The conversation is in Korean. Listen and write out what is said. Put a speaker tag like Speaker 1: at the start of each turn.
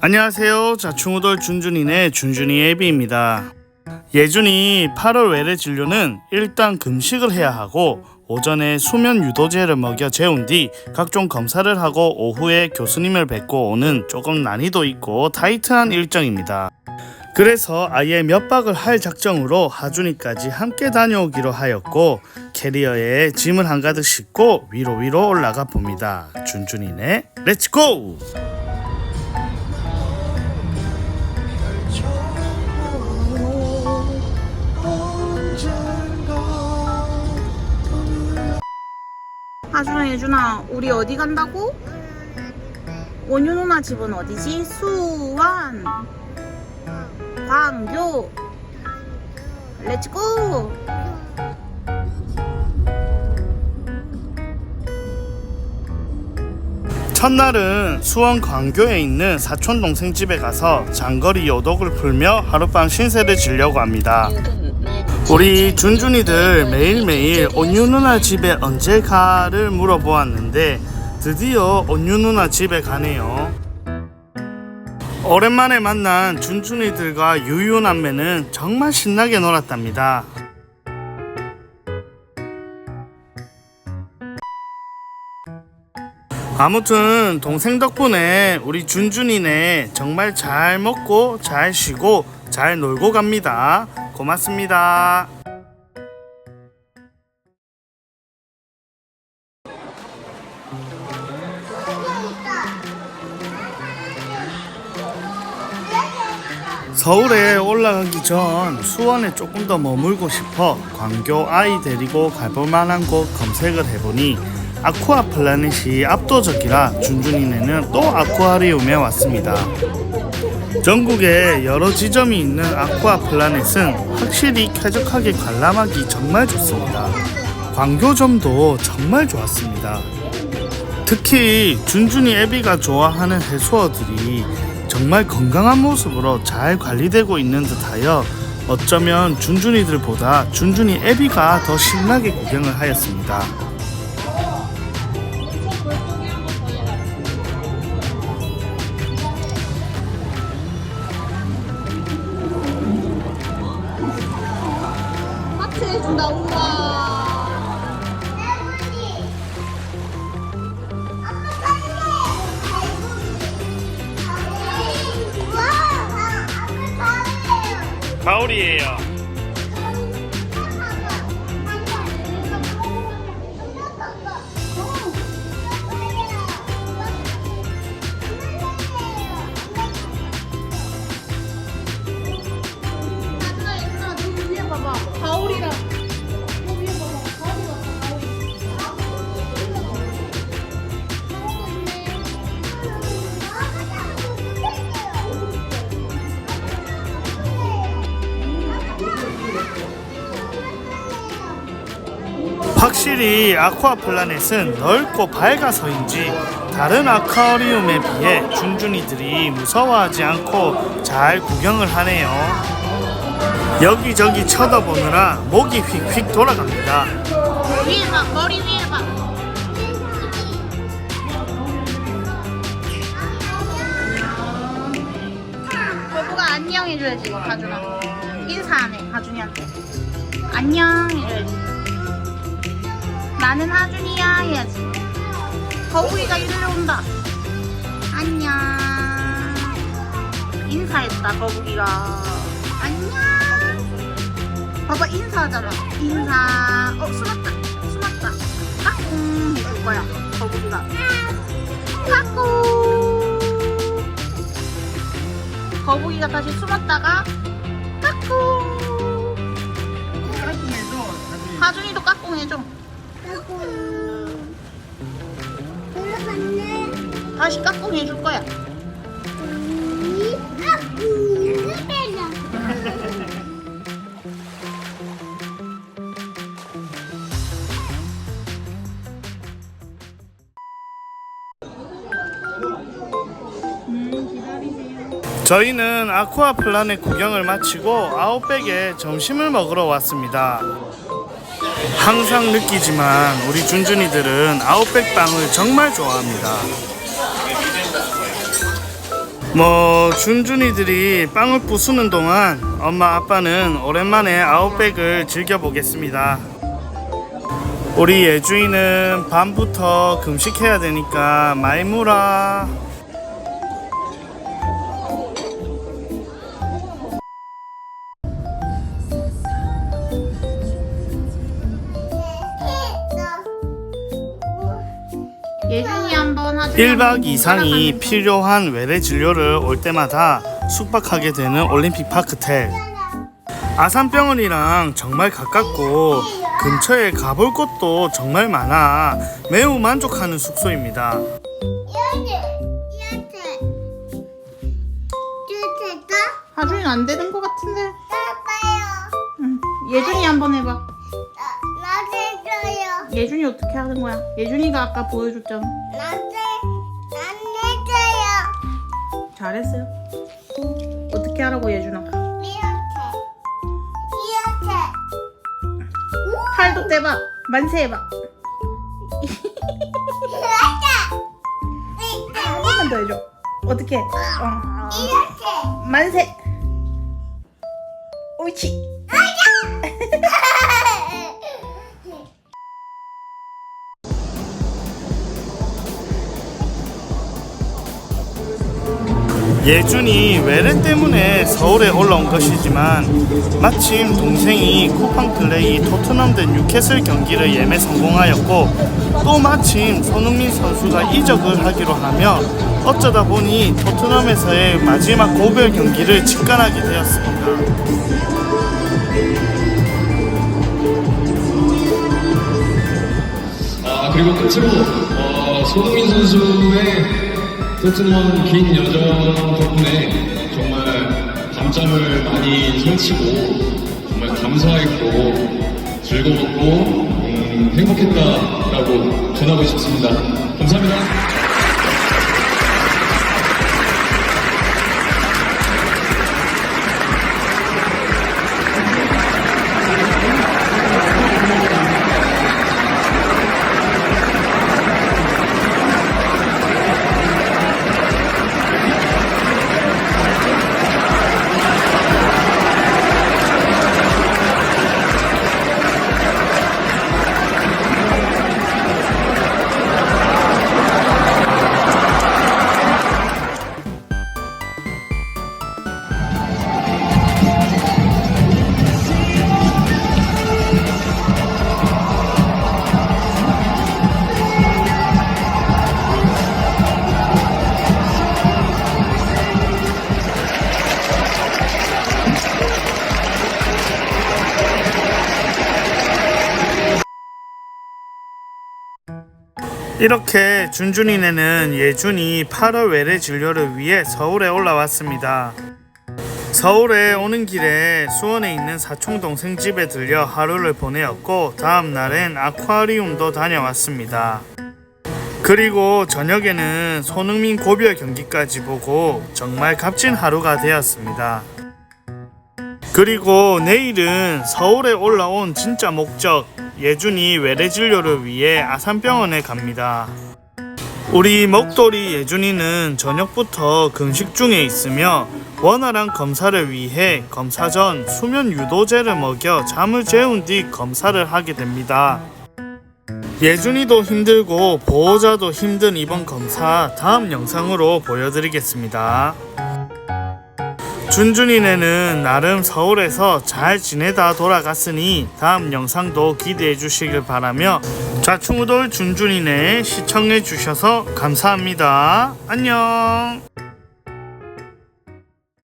Speaker 1: 안녕하세요. 자충우돌 준준이네 준준이 애비입니다. 예준이 8월 외래 진료는 일단 금식을 해야 하고 오전에 수면 유도제를 먹여 재운 뒤 각종 검사를 하고 오후에 교수님을 뵙고 오는 조금 난이도 있고 타이트한 일정입니다. 그래서 아예 몇 박을 할 작정으로 하준이까지 함께 다녀오기로 하였고 캐리어에 짐을 한가득 싣고 위로 위로 올라가 봅니다. 준준이네 렛츠고!
Speaker 2: 하준아 예준아 우리 어디 간다고? 원유 누나 집은 어디지? 수원 광교 렛츠고
Speaker 1: 첫날은 수원 광교에 있는 사촌 동생 집에 가서 장거리 요독을 풀며 하룻밤 신세를 지려고 합니다. 우리 준준이들 매일매일 온유 누나 집에 언제 가를 물어보았는데 드디어 온유 누나 집에 가네요. 오랜만에 만난 준준이들과 유유 남매는 정말 신나게 놀았답니다. 아무튼 동생 덕분에 우리 준준이네 정말 잘 먹고 잘 쉬고 잘 놀고 갑니다. 고맙습니다. 서울에 올라가기 전 수원에 조금 더 머물고 싶어 광교 아이 데리고 가볼 만한 곳 검색을 해보니 아쿠아 플라넷이 압도적이라 준준이네는 또 아쿠아리움에 왔습니다. 전국에 여러 지점이 있는 아쿠아 플라넷은 확실히 쾌적하게 관람하기 정말 좋습니다. 광교점도 정말 좋았습니다. 특히 준준이 애비가 좋아하는 해수어들이 정말 건강한 모습으로 잘 관리되고 있는 듯하여 어쩌면 준준이들보다 준준이 애비가 더 신나게 구경을 하였습니다.
Speaker 2: 해준다 우와
Speaker 1: 가오리예요. 확실히 아쿠아 플라넷은 넓고 밝아서인지 다른 아쿠아리움에 비해 준준이들이 무서워하지 않고 잘 구경을 하네요. 여기저기 쳐다보느라 목이 휙휙 돌아갑니다.
Speaker 2: 위에 봐 머리 위에 봐 거부가 안녕 해줘야지 하준아 인사하네 하준이한테 안녕 해줘야지 나는 하준이야. 해야지 거북이가 이리로 온다. 안녕. 인사했다 거북이가. 안녕. 봐봐 인사하잖아. 인사. 어 숨었다. 숨었다. 까꿍. 해줄 거야? 거북이가. 까꿍. 거북이가 다시 숨었다가 까꿍. 하준이도 까꿍 해줘 다시 까꿍 해줄 거야
Speaker 1: 저희는 아쿠아 플라넷 구경을 마치고 아웃백에 점심을 먹으러 왔습니다. 항상 느끼지만 우리 준준이들은 아웃백 빵을 정말 좋아합니다. 뭐 준준이들이 빵을 부수는 동안 엄마 아빠는 오랜만에 아웃백을 즐겨보겠습니다. 우리 예주이는 밤부터 금식해야 되니까 물어. 1박 이상이 필요한 외래 진료를 올 때마다 숙박하게 되는 올림픽 파크텔. 아산병원이랑 정말 가깝고 근처에 가볼 곳도 정말 많아 매우 만족하는 숙소입니다.
Speaker 2: 하준이 안 되는 것 같은데. 응. 예준이 한번 해봐. 예준이 어떻게 하는 거야? 예준이가 아까 보여줬잖아. 잘했어요. 어떻게 하라고 예준아? 팔도 떼봐. 만세 해봐. 한 번만 더 해줘. 어떻게? 어. 만세. 옳지.
Speaker 1: 예준이 외래 때문에 서울에 올라온 것이지만 마침 동생이 쿠팡 플레이 토트넘 대 뉴캐슬 경기를 예매 성공하였고 또 마침 손흥민 선수가 이적을 하기로 하며 어쩌다 보니 토트넘에서의 마지막 고별 경기를 직관하게 되었습니다.
Speaker 3: 아 그리고 끝으로 어, 손흥민 선수의 토트넘 긴 여정 덕분에 정말 밤잠을 많이 설치고 정말 감사했고 즐거웠고 음, 행복했다라고 전하고 싶습니다. 감사합니다.
Speaker 1: 이렇게 준준이네는 예준이 8월 외래 진료를 위해 서울에 올라왔습니다. 서울에 오는 길에 수원에 있는 사촌 동 생 집에 들려 하루를 보내었고 다음 날엔 아쿠아리움도 다녀왔습니다. 그리고 저녁에는 손흥민 고별 경기까지 보고 정말 값진 하루가 되었습니다. 그리고 내일은 서울에 올라온 진짜 목적 예준이 외래 진료를 위해 아산병원에 갑니다. 우리 먹돌이 예준이는 저녁부터 금식 중에 있으며 원활한 검사를 위해 검사 전 수면 유도제를 먹여 잠을 재운 뒤 검사를 하게 됩니다. 예준이도 힘들고 보호자도 힘든 이번 검사 다음 영상으로 보여드리겠습니다. 준준이네는 나름 서울에서 잘 지내다 돌아갔으니 다음 영상도 기대해 주시길 바라며 좌충우돌 준준이네 시청해 주셔서 감사합니다. 안녕.